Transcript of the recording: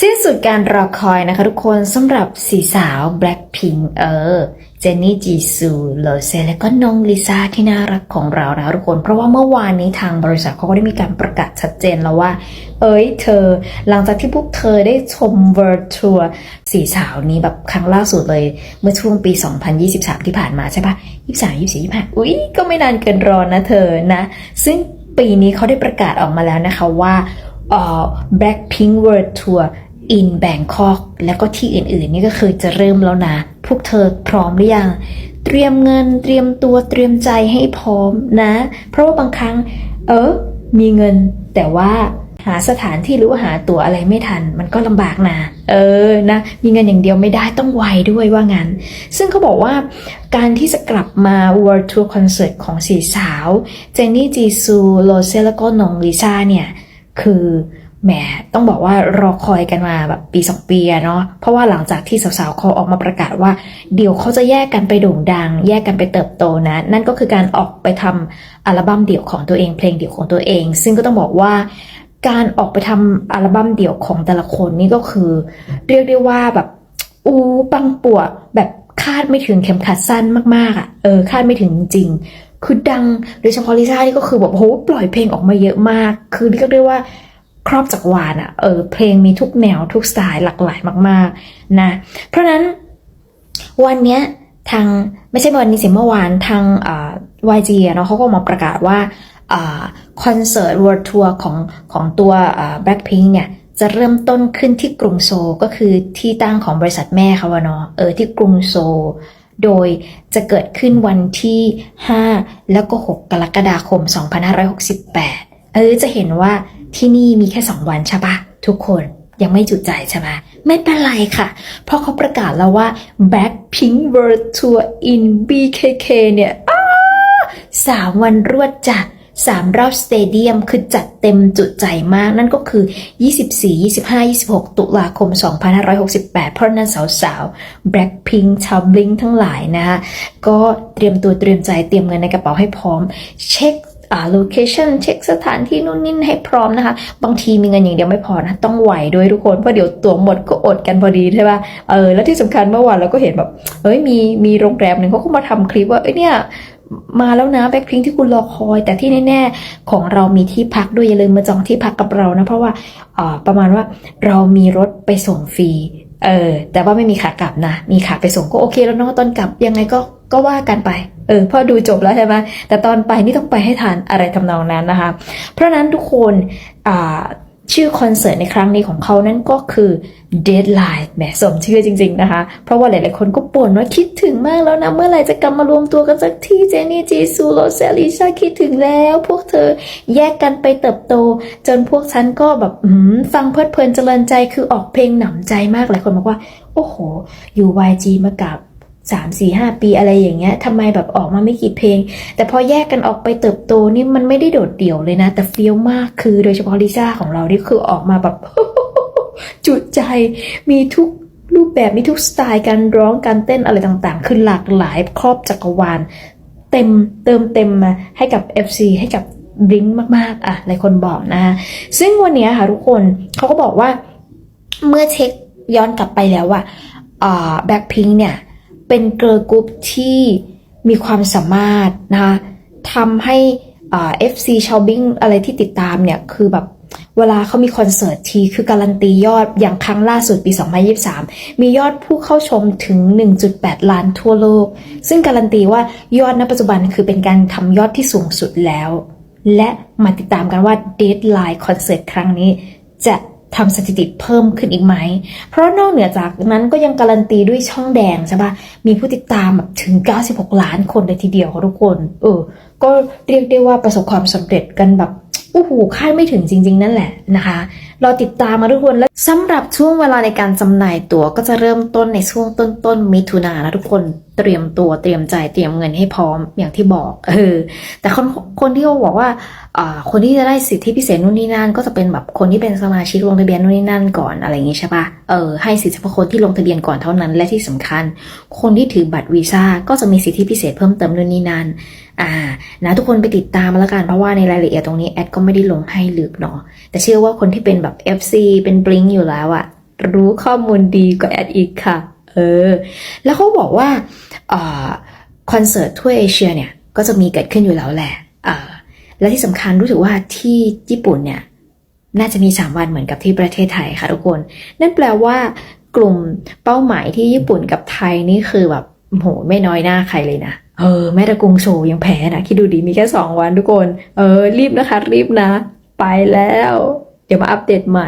สิ้นสุดการรอคอยนะคะทุกคนสำหรับสีสาว Blackpink เออ เจนนี่จีซูโลเซและก็น้องลิซ่าที่น่ารักของเรานะทุกคน เพราะว่าเมื่อวานนี้ทางบริษัทเขาก็ได้มีการประกาศชัดเจนแล้วว่า เอ้ยเธอ หลังจากที่พวกเธอได้ชม World Tour สีสาวนี้แบบครั้งล่าสุดเลย เมื่อช่วงปี 2023 ที่ผ่านมาใช่ปะ23 24 25อุ๊ย ก็ไม่นานเกินรอนะเธอนะ ซึ่งปีนี้เขาได้ประกาศออกมาแล้วนะคะว่าเอ่อ Blackpink World Tour in Bangkok แล้วก็ที่อื่นๆ นี่ก็คือจะเริ่มแล้วนะ พวกเธอพร้อมหรือยัง เตรียมเงินเตรียมตัวเตรียมใจให้พร้อมนะ เพราะว่าบางครั้ง เออมีเงิน แต่ว่าหาสถานที่หรือว่าหาตั๋วอะไรไม่ทัน มันก็ลำบากนะเออนะมีเงินอย่างเดียวไม่ได้ต้องไวด้วยว่างั้น ซึ่งเขาบอกว่าการที่จะกลับมา World Tour Concert ของสี่สาว เจนนี่จีซูโรเซแล้วก็นองลิซ่าเนี่ย คือ แหมต้องบอกว่ารอคอยกันมาแบบปีสองปีเนาะเพราะว่าหลังจากที่สาวๆเขาออกมาประกาศว่า เดี๋ยวเขาจะแยกกันไปโด่งดัง แยกกันไปเติบโตนะ นั่นก็คือการออกไปทำอัลบั้มเดี่ยวของตัวเองเพลงเดี่ยวของตัวเอง ซึ่งก็ต้องบอกว่าการออกไปทำอัลบั้มเดี่ยวของแต่ละคนนี่ก็คือ เรียกได้ว่าแบบอู้ปังป่วแบบคาดไม่ถึงเข็มขัดสั้นมากๆอะ่ะเออคาดไม่ถึงจริงคือดังโดยเฉพาะลิซ่านี่ก็คือแบบโหปล่อยเพลงออกมาเยอะมาก คือเรียกได้ว่า ครอบจักรวาลอะเออเพลงมีทุกแนวทุกสไตล์หลากหลายมาก ๆ นะ เพราะนั้นวันเนี้ยทางไม่ใช่วันนี้สิเมื่อวานทางอ่า YG เนาะเขาก็ออมาประกาศว่าอ่าคอนเสิร์ต World Tour ของของตัวอ่า Blackpink เนี่ยจะเริ่มต้นขึ้นที่กรุงโซลก็คือที่ตั้งของบริษัทแม่เขาอะเนาะเออที่กรุงโซลโดยจะเกิดขึ้นวันที่ 5 แล้วก็ 6 กรกฎาคม 2568 เออจะเห็นว่า ที่นี่มีแค่2วันใช่ปะทุกคนยังไม่จุใจใช่ไหมไม่เป็นไรค่ะ เพราะเขาประกาศแล้วว่า Blackpink World Tour in BKK เนี่ยสามวันรวดจ้ะสามรอบสเตเดียมคือจัดเต็มจุใจมากนั่นก็คือ 24 25 26 ตุลาคม 2568 เพราะนั้นสาวๆ Blackpink ชาว Blink ทั้งหลายนะคะก็เตรียมตัวเตรียมใจเตรียมเงินในกระเป๋าให้พร้อม เช็ค โลเคชันเช็คสถานที่นู่นนี่ให้พร้อมนะคะ บางทีมีเงินอย่างเดียวไม่พอนะ ต้องไหวด้วยทุกคนเพราะเดี๋ยวตั๋วหมดก็อดกันพอดีใช่ป่ะเออแล้วที่สำคัญเมื่อวานเราก็เห็นแบบเอ้ยมีมีโรงแรมหนึ่งเขาก็มาทำคลิปว่าเอ้ยเนี่ยมาแล้วนะแบ็คพิงที่คุณรอคอย แต่ที่แน่ๆ ของเรามีที่พักด้วย อย่าลืมมาจองที่พักกับเรานะ เพราะว่าอ่าประมาณว่าเรามีรถไปส่งฟรีเออแต่ว่าไม่มีขากลับนะ มีขาไปส่งก็โอเคแล้วเนาะตอนกลับยังไงก็ ก็ว่ากันไป เออพอดูจบแล้วใช่ไหมแต่ตอนไปนี่ต้องไปให้ทันอะไรทำนองนั้นนะคะ เพราะนั้นทุกคนอ่าชื่อคอนเสิร์ตในครั้งนี้ของเขานั่นก็คือ Deadline แหมสมชื่อจริง ๆ นะคะ เพราะว่าหลาย ๆ คนก็บ่นว่าคิดถึงมากแล้วนะ เมื่อไหร่จะกลับมารวมตัวกันสักที่เจนี่จีซูโรเซลิชาคิดถึงแล้ว พวกเธอแยกกันไปเติบโต จนพวกฉันก็แบบฟังเพลิดเพลินเจริญใจคือออกเพลงหนำใจมากหลายคนบอกว่า โอ้โห อยู่ YG มากับ สามสี่ห้าปีอะไรอย่างเงี้ยทำไมแบบออกมาไม่กี่เพลง แต่พอแยกกันออกไปเติบโตนี่มันไม่ได้โดดเดี่ยวเลยนะ แต่เฟี้ยวมากคือโดยเฉพาะลิซ่าของเรานี่คือออกมาแบบ จุใจมีทุกรูปแบบมีทุกสไตล์การร้องการเต้นอะไรต่างๆ คือหลากหลายครอบจักรวาล เต็มเติมเต็มมาให้กับ FC ให้กับบลิงมากๆ อะ หลายคนบอกนะคะซึ่งวันนี้ค่ะทุกคนเขาก็บอกว่าเมื่อเช็คย้อนกลับไปแล้วว่าแบ็คพิงเนี่ย เป็นเกิร์ลกรุ๊ปที่มีความสามารถนะคะทำให้เอ่า FC ชาวบิงอะไรที่ติดตามเนี่ยคือแบบเวลาเขามีคอนเสิร์ตทีคือการันตียอดอย่างครั้งล่าสุดปี 2023 มียอดผู้เข้าชมถึง 1.8 ล้านทั่วโลก ซึ่งการันตีว่ายอดณปัจจุบันคือเป็นการทำยอดที่สูงสุดแล้ว และมาติดตามกันว่า Deadline คอนเสิร์ตครั้งนี้จะ ทำสถิติเพิ่มขึ้นอีกไหม เพราะนอกเหนือจากนั้นก็ยังการันตีด้วยช่องแดงใช่ปะมีผู้ติดตามแบบถึง 96 ล้านคนเลยทีเดียวค่ะทุกคน เออ ก็เรียกได้ว่าประสบความสำเร็จกันแบบ โอ้โหคาดไม่ถึงจริง ๆ นั่นแหละนะคะเราติดตามมาทุกคนและสำหรับช่วงเวลาในการจำหน่ายตั๋วก็จะเริ่มต้นในช่วงต้นๆมิถุนายนนะทุกคนเตรียมตัวเตรียมใจเตรียมเงินให้พร้อมอย่างที่บอกเออแต่คนคนที่เขาบอกว่าคนที่จะได้สิทธิพิเศษนู่นนี่นั่นก็จะเป็นแบบคนที่เป็นสมาชิกลงทะเบียนนู่นนี่นั่นก่อนอะไรอย่างงี้ใช่ปะเออให้สิทธิเฉพาะคนที่ลงทะเบียนก่อนเท่านั้น และที่สำคัญ คนที่ถือบัตรวีซ่าก็จะมีสิทธิพิเศษเพิ่มเติมนู่นนี่นั่นอ่านะทุกคนไปติดตามมาแล้วกันเพราะว่าในรายละเอียดตรงนี้แอดก็ไม่ได้ลงให้ลึกเนาะแต่เชื่อว่าคนที่เป็นแบบ FC เป็นบลิงอยู่แล้วอะรู้ข้อมูลดีกว่าแอดอีกค่ะเออแล้วเขาบอกว่าอ่าคอนเสิร์ตทั่วเอเชียเนี่ยก็จะมีเกิดขึ้นอยู่แล้วแหละอ่าและที่สำคัญรู้สึกว่าที่ญี่ปุ่นเนี่ยน่าจะมี 3 วันเหมือนกับที่ประเทศไทยค่ะทุกคน นั่นแปลว่ากลุ่มเป้าหมายที่ญี่ปุ่นกับไทยนี่คือแบบโหไม่น้อยหน้าใครเลยนะ เออแม่ตะกุงโชว์ยังแพ้นะคิดดูดีมีแค่2วันทุกคน เออ รีบนะคะ รีบนะ ไปแล้ว เดี๋ยวมาอัปเดตใหม่